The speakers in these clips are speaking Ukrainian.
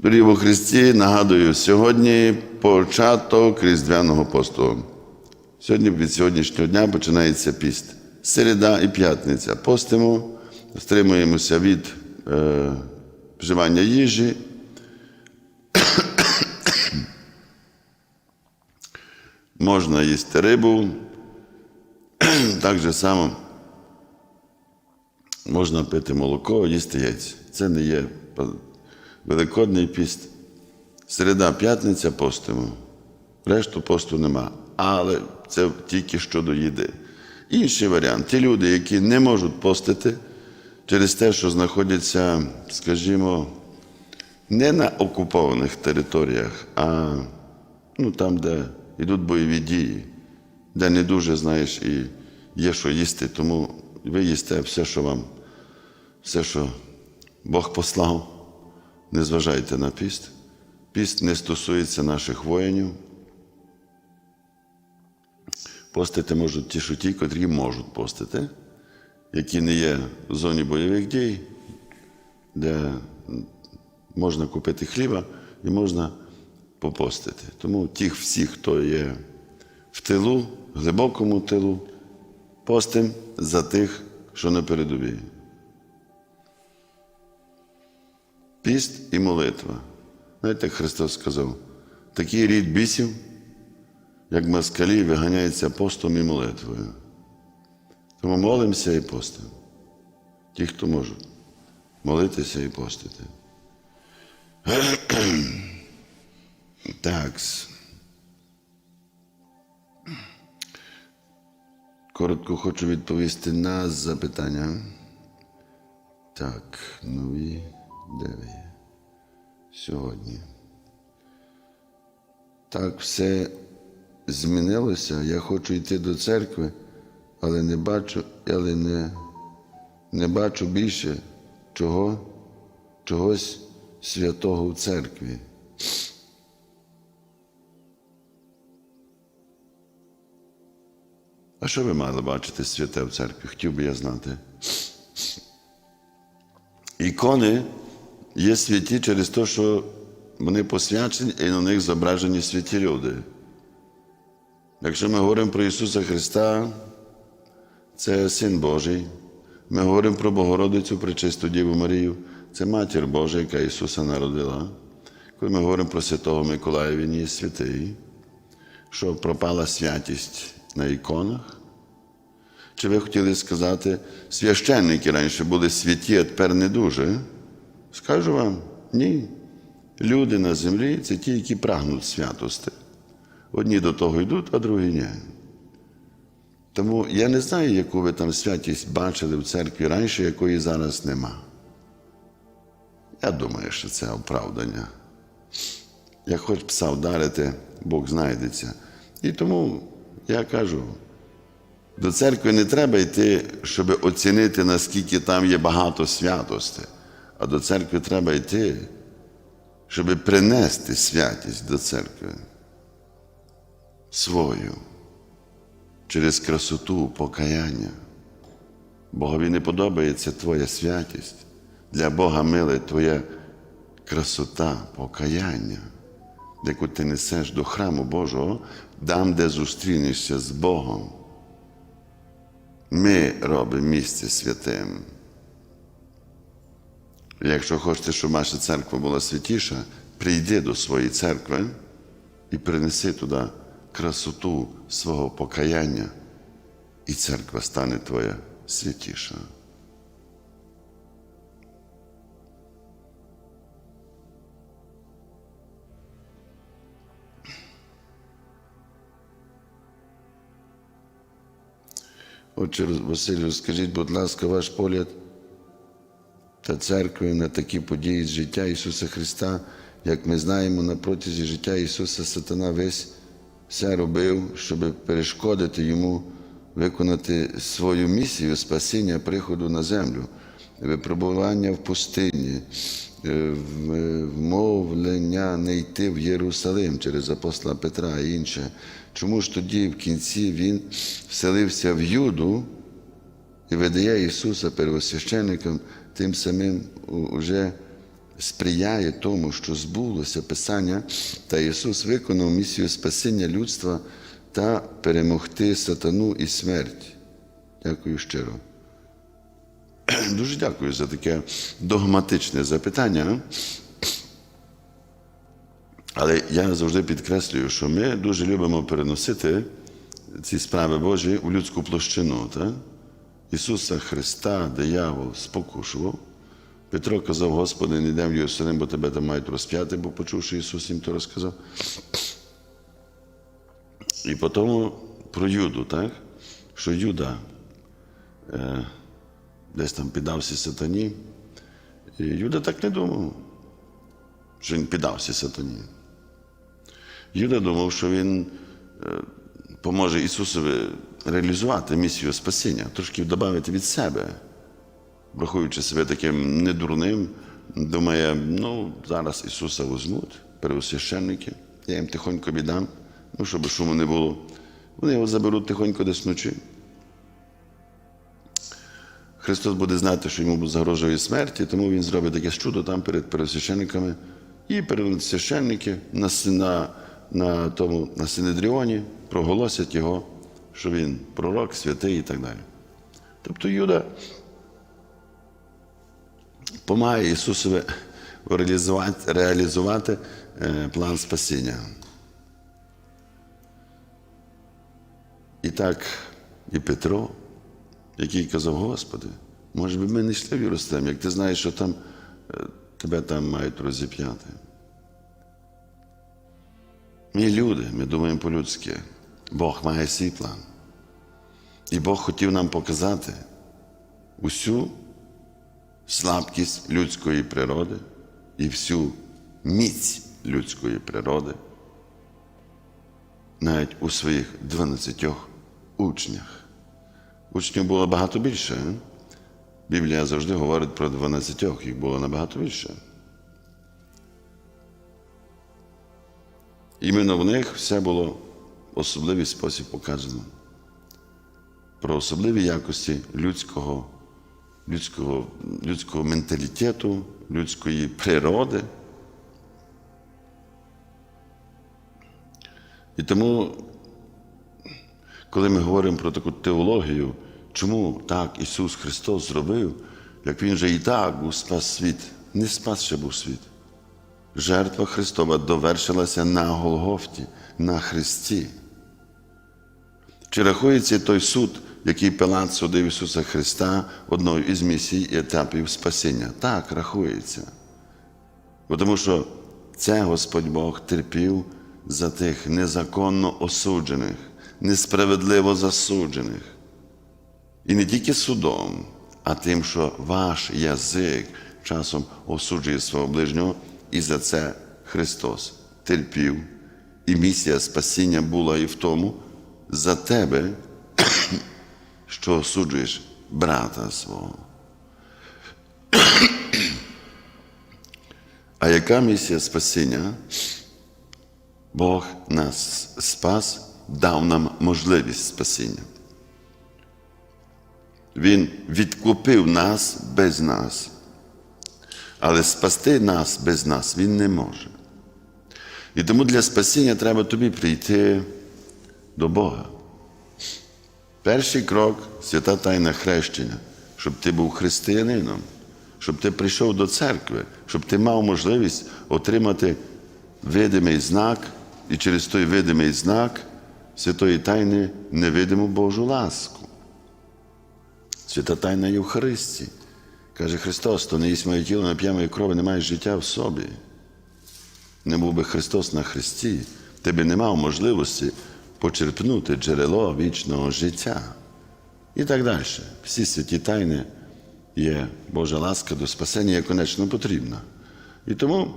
Дорогі во Христі, нагадую, сьогодні початок Різдвяного посту. Сьогодні від сьогоднішнього дня починається піст. Середа і п'ятниця. Постимо, стримуємося від е, вживання їжі. Можна їсти рибу. Так же само можна пити молоко, їсти яйця. Це не є великодний піст. Середа, п'ятниця постимо. Решту посту нема. Але це тільки щодо їди. Інший варіант. Ті люди, які не можуть постити через те, що знаходяться, скажімо, не на окупованих територіях, а ну, там, де йдуть бойові дії, де не дуже, знаєш, і є що їсти, тому ви їсте все, що вам, все, що Бог послав. Не зважайте на піст. Піст не стосується наших воїнів. Постити можуть ті, що ті, котрі можуть постити, які не є в зоні бойових дій, де можна купити хліба і можна попостити. Тому тих всіх, хто є в тилу, глибокому тилу, постим за тих, що на передовій. Піст і молитва. Знаєте, як Христос сказав, такий рід бісів, як москалі, виганяється постом і молитвою. Тому молимося і постимо. Ті, хто можуть молитися і постити. Так. Коротко хочу відповісти на запитання. Так, нові де ви? Сьогодні. Так все змінилося. Я хочу йти до церкви, але не бачу, але не, не бачу більше чого, чогось святого в церкві. А що ви мали бачити святе в церкві? Хотів би я знати. Ікони є святі через те, що вони посвячені і на них зображені святі люди. Якщо ми говоримо про Ісуса Христа, це Син Божий. Ми говоримо про Богородицю, Пречисту Діву Марію, це Матір Божа, яка Ісуса народила. Коли ми говоримо про Святого Миколая, Він є святий, що пропала святість на іконах. Чи ви хотіли сказати, священники раніше були святі, а тепер не дуже? Скажу вам, ні. Люди на землі це ті, які прагнуть святости. Одні до того йдуть, а другі ні. Тому я не знаю, яку ви там святість бачили в церкві раніше, якої зараз нема. Я думаю, що це оправдання. Як хоч пса вдарити, Бог знайдеться. І тому я кажу, до церкви не треба йти, щоб оцінити, наскільки там є багато святості, а до церкви треба йти, щоб принести святість до церкви свою через красоту, покаяння. Богові не подобається твоя святість. Для Бога миле твоя красота, покаяння, яку ти несеш до храму Божого, там, де зустрінешся з Богом. Ми робимо місце святим. Якщо хочете, щоб ваша церква була святіша, прийди до своєї церкви і принеси туди красоту свого покаяння, і церква стане твоя святіша. Отче Василю, скажіть, будь ласка, ваш погляд та церкви на такі події з життя Ісуса Христа, як ми знаємо, на протязі життя Ісуса Сатана весь все робив, щоб перешкодити Йому виконати свою місію спасіння приходу на землю, випробування в пустині, е, вмовлення не йти в Єрусалим через апостола Петра і інше. Чому ж тоді в кінці Він вселився в Юду і видає Ісуса первосвященником, тим самим уже сприяє тому, що збулося Писання, та Ісус виконав місію спасіння людства та перемогти сатану і смерть. Дякую щиро. Дуже дякую за таке догматичне запитання. Але я завжди підкреслюю, що ми дуже любимо переносити ці справи Божі у людську площину. Так? Ісуса Христа, диявол спокушував. Петро казав, Господи, не йдемо в Єрусалим, бо тебе там мають розп'яти, бо почувши Ісус їм то розказав. І потім про Юду, так? що Юда е, десь там піддався сатані. І Юда так не думав, що він піддався сатані. Юда думав, що він е, поможе Ісусові реалізувати місію спасіння, трошки додати від себе, враховуючи себе таким недурним, думає, ну, зараз Ісуса візьмуть, первосвященники, я їм тихонько віддам, ну, щоб шуму не було. Вони його заберуть тихонько десь вночі. Христос буде знати, що йому загрожує смерті, тому Він зробить таке чудо там перед первосвященниками. І первосвященники на, на, на, тому, на Синедріоні проголосять його, що він пророк, святий і так далі. Тобто Юда помагає Ісусові реалізувати, реалізувати е, план спасіння. І так, і Петро, який казав, Господи, може би ми не йшли в Єрусалим, як ти знаєш, що там е, тебе там мають розіп'яти. Ми люди, ми думаємо по-людськи. Бог має свій план. І Бог хотів нам показати усю слабкість людської природи і всю міць людської природи, навіть у своїх 12 учнях. Учнів було багато більше. Біблія завжди говорить про 12, їх було набагато більше. Іменно в них все було в особливий спосіб показано. Про особливі якості людського, людського, людського менталітету, людської природи. І тому, коли ми говоримо про таку теологію, чому так Ісус Христос зробив, як Він же і так спас світ, не спас ще був світ. Жертва Христова довершилася на Голгофті, на Христі. Чи рахується той суд, який Пилат судив Ісуса Христа одною із місій і етапів спасіння? Так, рахується. Бо Тому що це Господь Бог терпів за тих незаконно осуджених, несправедливо засуджених. І не тільки судом, а тим, що ваш язик часом осуджує свого ближнього, і за це Христос терпів. І місія спасіння була і в тому за тебе, що осуджуєш брата свого. А яка місія спасіння? Бог нас спас, дав нам можливість спасіння. Він відкупив нас без нас. Але спасти нас без нас Він не може. І тому для спасіння треба тобі прийти до Бога. Перший крок свята тайна хрещення, щоб ти був християнином, щоб ти прийшов до церкви, щоб ти мав можливість отримати видимий знак і через той видимий знак святої тайни невидиму Божу ласку. Свята тайна Євхаристії. Каже Христос, то не їсть моє тіло, не п'є моєї крови, не маєш життя в собі. Не був би Христос на Христі, ти би не мав можливості почерпнути джерело вічного життя. І так далі. Всі святі тайни є Божа ласка до спасення є конечно потрібна. І тому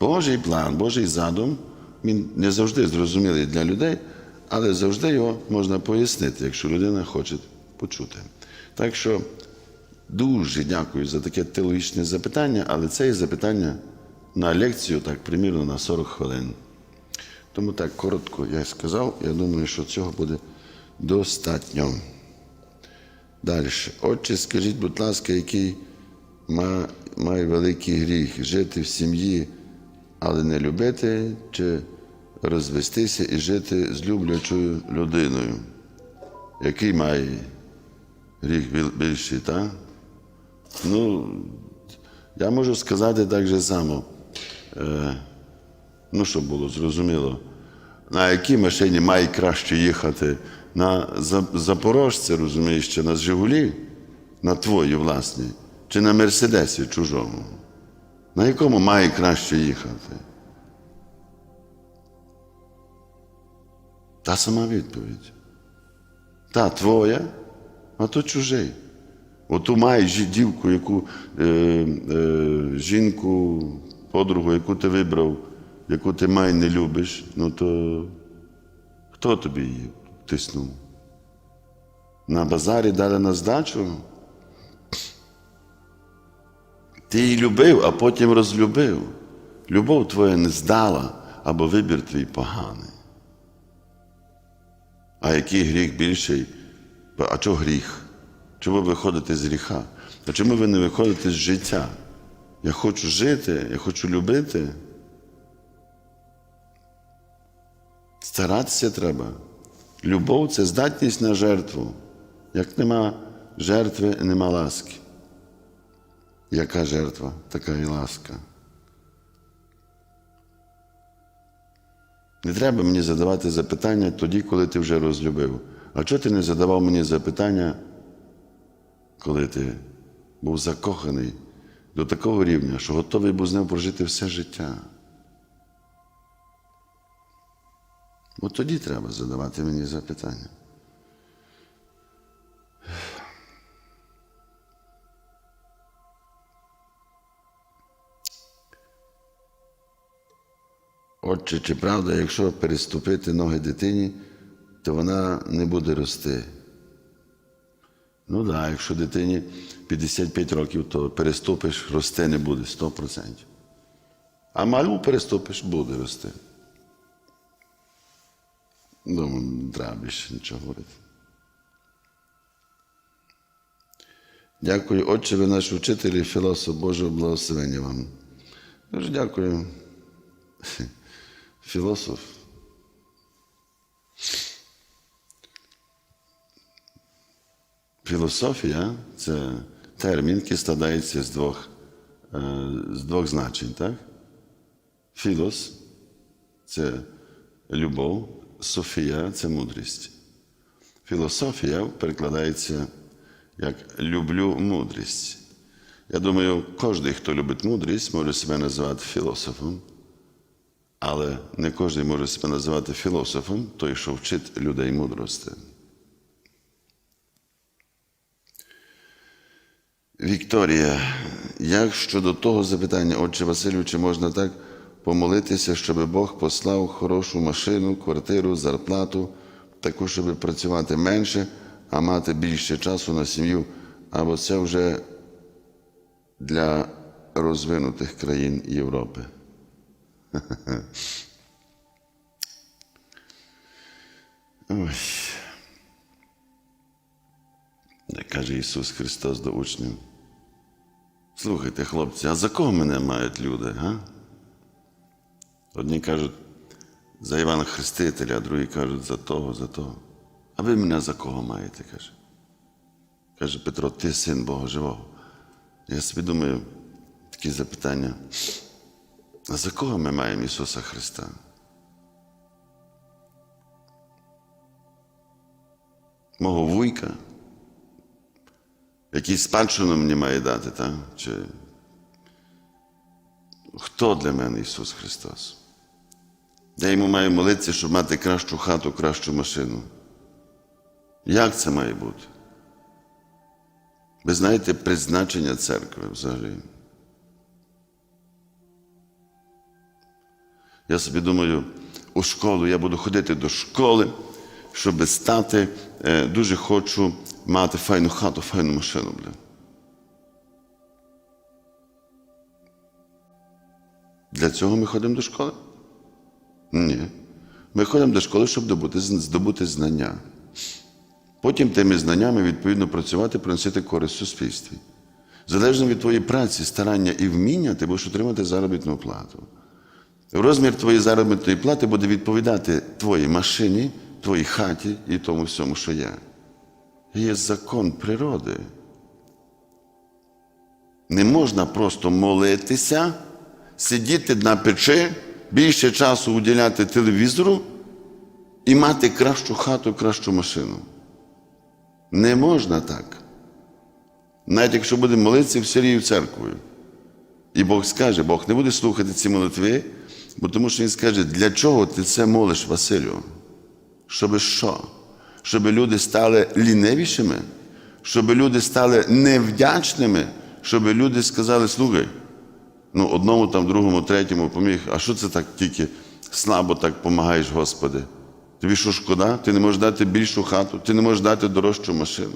Божий план, Божий задум, він не завжди зрозумілий для людей, але завжди його можна пояснити, якщо людина хоче почути. Так що дуже дякую за таке теологічне запитання, але це є запитання на лекцію, так, примірно на 40 хвилин. Тому так коротко я сказав, я думаю, що цього буде достатньо. Далі. Отче, скажіть, будь ласка, який має великий гріх жити в сім'ї, але не любити, чи розвестися і жити з люблячою людиною. Який має гріх більший, так? Ну, я можу сказати так же само. Е, ну, щоб було зрозуміло. На якій машині має краще їхати? На За- Запорожці, розумієш, чи на Жигулі, на твоїй власній, чи на Мерседесі чужому? На якому має краще їхати? Та сама відповідь. Та твоя, а то чужий. Оту маєш жі- дівку, яку е, е, жінку, подругу, яку ти вибрав, яку ти май не любиш, ну то хто тобі її тиснув? На базарі дали на здачу? Ти її любив, а потім розлюбив. Любов твоя не здала, або вибір твій поганий. А який гріх більший? А чого гріх? Чому ви виходите з гріха? А чому ви не виходите з життя? Я хочу жити, я хочу любити. Старатися треба. Любов це здатність на жертву. Як нема жертви, нема ласки. Яка жертва, така і ласка. Не треба мені задавати запитання тоді, коли ти вже розлюбив. А чого ти не задавав мені запитання, коли ти був закоханий до такого рівня, що готовий був з ним прожити все життя? От тоді треба задавати мені запитання. Отче, чи правда, якщо переступити ноги дитині, то вона не буде рости? Ну так, да, якщо дитині 55 років, то переступиш, рости не буде 100%. А малу переступиш, буде рости. Думаю, не треба більше нічого говорити. Дякую, Отче, ви наш учитель і філософ Божого благословення вам. Дуже дякую. Філософ. Філософія це термін, який складається з двох, е, з двох значень, так? Філос це любов, Софія це мудрість. Філософія перекладається як люблю мудрість. Я думаю, кожен, хто любить мудрість, може себе називати філософом. Але не кожен може себе називати філософом, той, що вчить людей мудрості. Вікторія, як щодо того запитання, отче Василю, чи можна так помолитися, щоб Бог послав хорошу машину, квартиру, зарплату, таку, щоб працювати менше, а мати більше часу на сім'ю, або це вже для розвинутих країн Європи? Ой. Як каже Ісус Христос до учнів. Слухайте, хлопці, а за кого мене мають люди, га? Одні кажуть за Івана Хрестителя, а другі кажуть за того, за того. А ви мене за кого маєте? каже. Каже Петро, ти син Бога живого. Я собі думаю, такі запитання. А за кого ми маємо Ісуса Христа? Мого вуйка, який спадщину мені має дати, так? Чи хто для мене Ісус Христос? Я йому маю молитися, щоб мати кращу хату, кращу машину. Як це має бути? Ви знаєте призначення церкви взагалі? Я собі думаю, у школу я буду ходити до школи, щоб стати, е, дуже хочу мати файну хату, файну машину. Бля. Для цього ми ходимо до школи? Ні. Ми ходимо до школи, щоб здобути, здобути знання. Потім тими знаннями, відповідно, працювати, приносити користь суспільстві. Залежно від твоєї праці, старання і вміння, ти будеш отримати заробітну плату. Розмір твоєї заробітної плати буде відповідати твоїй машині, твоїй хаті і тому всьому, що є. Є закон природи. Не можна просто молитися, сидіти на печі, більше часу уділяти телевізору і мати кращу хату, кращу машину. Не можна так. Навіть якщо будемо молитися в всією церквою. І Бог скаже, Бог не буде слухати ці молитви, бо тому що Він скаже, для чого ти це молиш, Василю? Щоби що? Щоб люди стали лінивішими, щоб люди стали невдячними, щоб люди сказали, слухай, ну одному, там, другому, третьому поміг, а що це так тільки слабо так допомагаєш, Господи? Тобі що шкода? Ти не можеш дати більшу хату, ти не можеш дати дорожчу машину.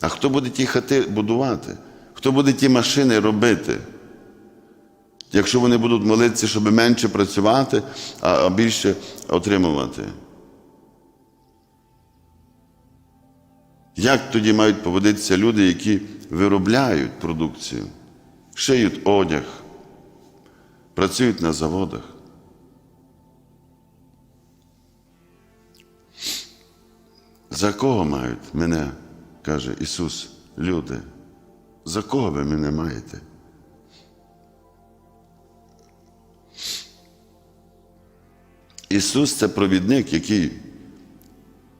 А хто буде ті хати будувати? Хто буде ті машини робити? Якщо вони будуть молитися, щоб менше працювати, а більше отримувати. Як тоді мають поводитися люди, які виробляють продукцію, шиють одяг, працюють на заводах? За кого мають мене, каже Ісус, люди? За кого ви мене маєте? Ісус це провідник, який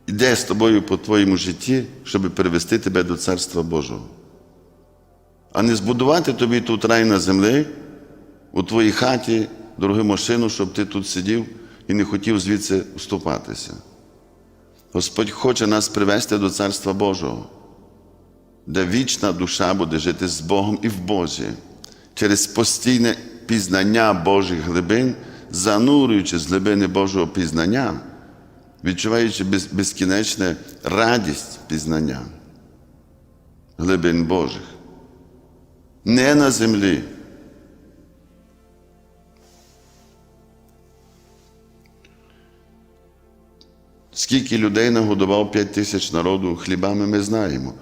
йде з тобою по твоєму житті, щоб перевести тебе до Царства Божого. А не збудувати тобі тут рай на землі, у твоїй хаті, дорогу машину, щоб ти тут сидів і не хотів звідси вступатися. Господь хоче нас привести до Царства Божого, де вічна душа буде жити з Богом і в Бозі, через постійне пізнання Божих глибин, занурюючи з глибини Божого пізнання, відчуваючи без, безкінечне радість пізнання глибин Божих. Не на землі. Скільки людей нагодував п'ять тисяч народу хлібами, ми знаємо.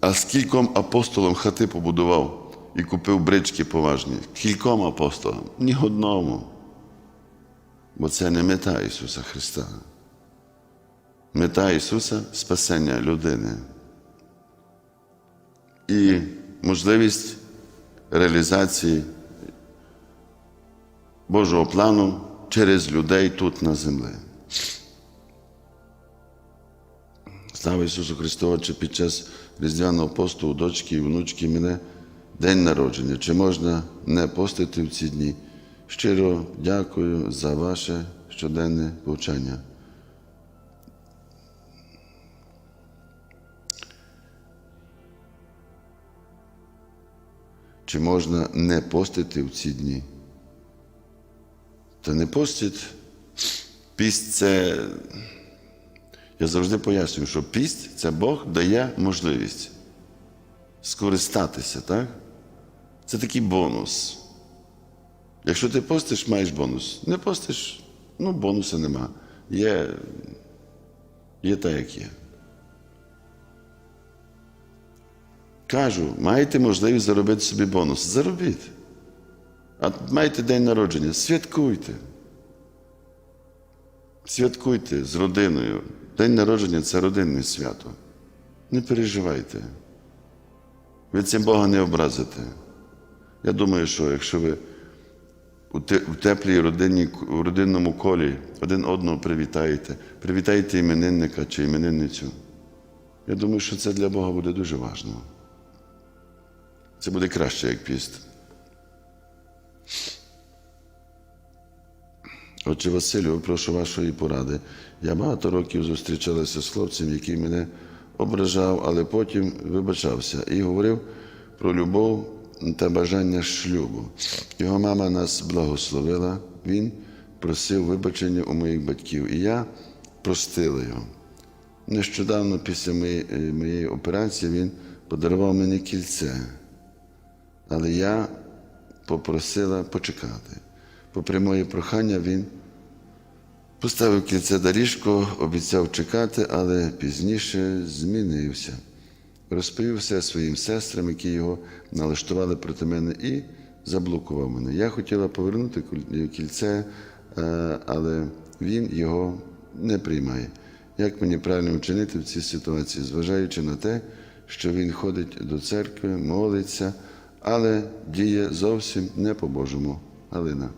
А скільком апостолам хати побудував і купив брички поважні? Кільком апостолам? Ні одному. Бо це не мета Ісуса Христа. Мета Ісуса спасення людини. І можливість реалізації Божого плану через людей тут на землі. Слава Ісусу Христу, Отче, під час Різдвяного посту у дочки і внучки мене день народження. Чи можна не постити в ці дні? Щиро дякую за ваше щоденне повчання. Чи можна не постити в ці дні? Та не постить. Пість це. Я завжди пояснюю, що пість це Бог дає можливість скористатися, так? Це такий бонус. Якщо ти постиш, маєш бонус. Не постиш, ну, бонуса нема. Є, є так, як є. Кажу, маєте можливість заробити собі бонус. Заробіть. А маєте день народження, святкуйте. Святкуйте з родиною. День народження це родинне свято. Не переживайте. Ви цим Бога не образите. Я думаю, що якщо ви в теплій родині, у родинному колі один одного привітаєте, привітайте іменинника чи іменинницю. Я думаю, що це для Бога буде дуже важливо. Це буде краще, як піст. Отче Василю, прошу вашої поради. Я багато років зустрічалася з хлопцем, який мене ображав, але потім вибачався і говорив про любов та бажання шлюбу. Його мама нас благословила, він просив вибачення у моїх батьків, і я простила його. Нещодавно після е, моєї операції він подарував мені кільце, але я попросила почекати. Попри моє прохання, він поставив кільце доріжку, обіцяв чекати, але пізніше змінився. розповів все своїм сестрам, які його налаштували проти мене, і заблокував мене. Я хотіла повернути кільце, е, але він його не приймає. Як мені правильно вчинити в цій ситуації, зважаючи на те, що він ходить до церкви, молиться, але діє зовсім не по-божому. Галина,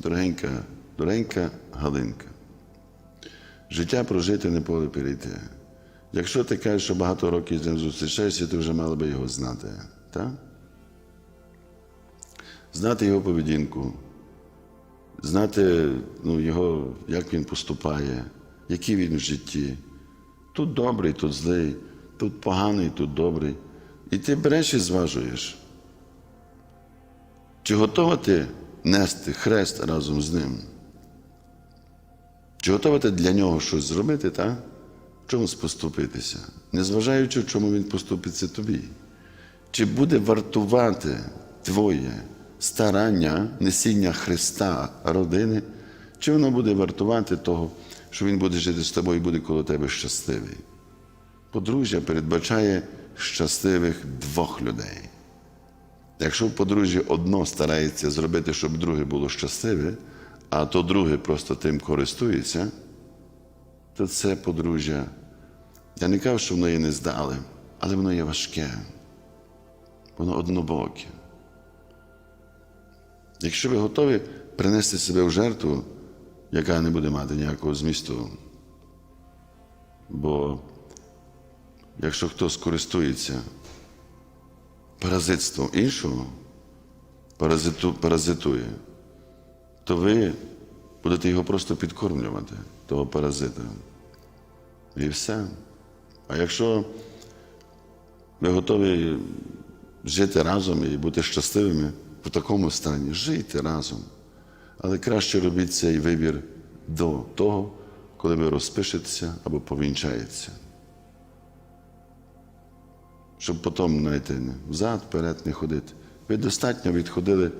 дорогенька, дорогенька Галинка. Життя прожити не поле перейти. Якщо ти кажеш, що багато років з ним зустрічаєшся, ти вже мала би його знати. Так? Знати його поведінку, знати ну, його, як він поступає, який він в житті. Тут добрий, тут злий, тут поганий, тут добрий. І ти береш і зважуєш. Чи готова ти нести хрест разом з ним? Чи готова ти для нього щось зробити, так? В чомусь поступитися, незважаючи, в чому він поступиться тобі? Чи буде вартувати твоє старання, несіння Христа родини, чи воно буде вартувати того, що Він буде жити з тобою і буде коло тебе щасливий? Подружжя передбачає щасливих двох людей. Якщо в подружжі одно старається зробити, щоб друге було щасливе, а то друге просто тим користується, то це подружжя. Я не кажу, що воно є нездале, але воно є важке, воно однобоке. Якщо ви готові принести себе в жертву, яка не буде мати ніякого змісту, бо якщо хтось користується паразитством іншого, паразиту, паразитує, то ви будете його просто підкормлювати, того паразита. І все. А якщо ви готові жити разом і бути щасливими в такому стані, жийте разом. Але краще робіть цей вибір до того, коли ви розпишетеся або повінчаєтеся. Щоб потім, знаєте, взад, вперед не ходити. Ви достатньо відходили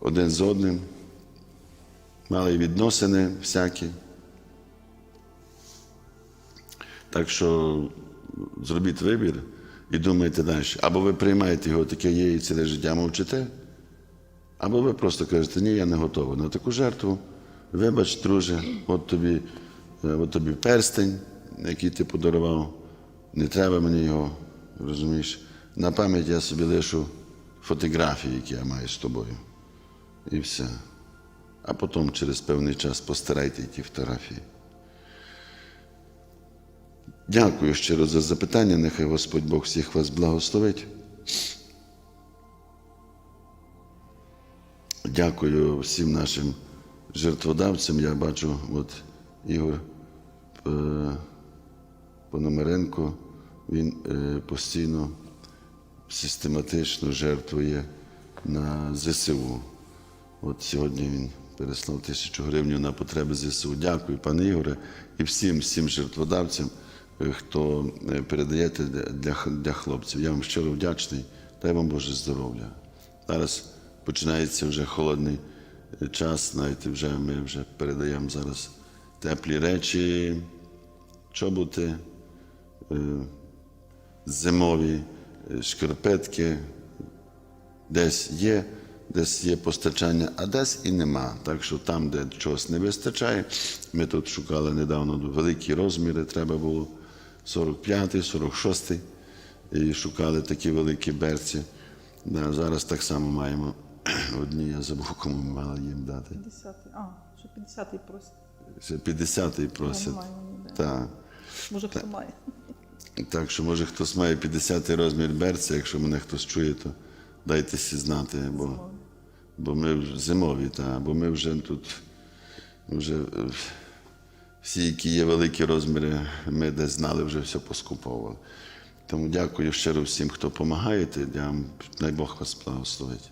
один з одним, мали відносини всякі. Так що зробіть вибір і думайте далі. Або ви приймаєте його таке є і ціле життя мовчите, або ви просто кажете, ні, я не готовий на таку жертву. Вибач, друже, от тобі, е, от тобі перстень, який ти подарував. Не треба мені його, розумієш? На пам'ять я собі лишу фотографії, які я маю з тобою. І все. А потім через певний час постарайте ті фотографії. Дякую щиро за запитання. Нехай Господь Бог всіх вас благословить. Дякую всім нашим жертводавцям. Я бачу, от Ігор е, Пономаренко, він е, постійно систематично жертвує на ЗСУ. От сьогодні він переслав тисячу гривень на потреби ЗСУ. Дякую, пане Ігоре, і всім, всім жертводавцям, е, хто е, передаєте для, для хлопців. Я вам щиро вдячний. Дай вам Боже здоров'я. Зараз починається вже холодний час, знаєте, вже ми вже передаємо зараз теплі речі, чоботи, зимові е, шкарпетки, десь є, десь є постачання, а десь і нема. Так що там, де чогось не вистачає, ми тут шукали недавно великі розміри, треба було 45-й, 46-й, і шукали такі великі берці. Да, зараз так само маємо одні, я забув, кому ми мали їм дати. 50 А, що 50-й просить. Ще 50-й просять. Так. Може, хто має. Так що, може, хтось має 50 розмір берця, якщо мене хтось чує, то дайте сі знати, бо, бо ми в- зимові, та, бо ми вже тут вже всі, які є великі розміри, ми десь знали, вже все поскуповували. Тому дякую щиро всім, хто допомагає. Дай Бог вас благословить.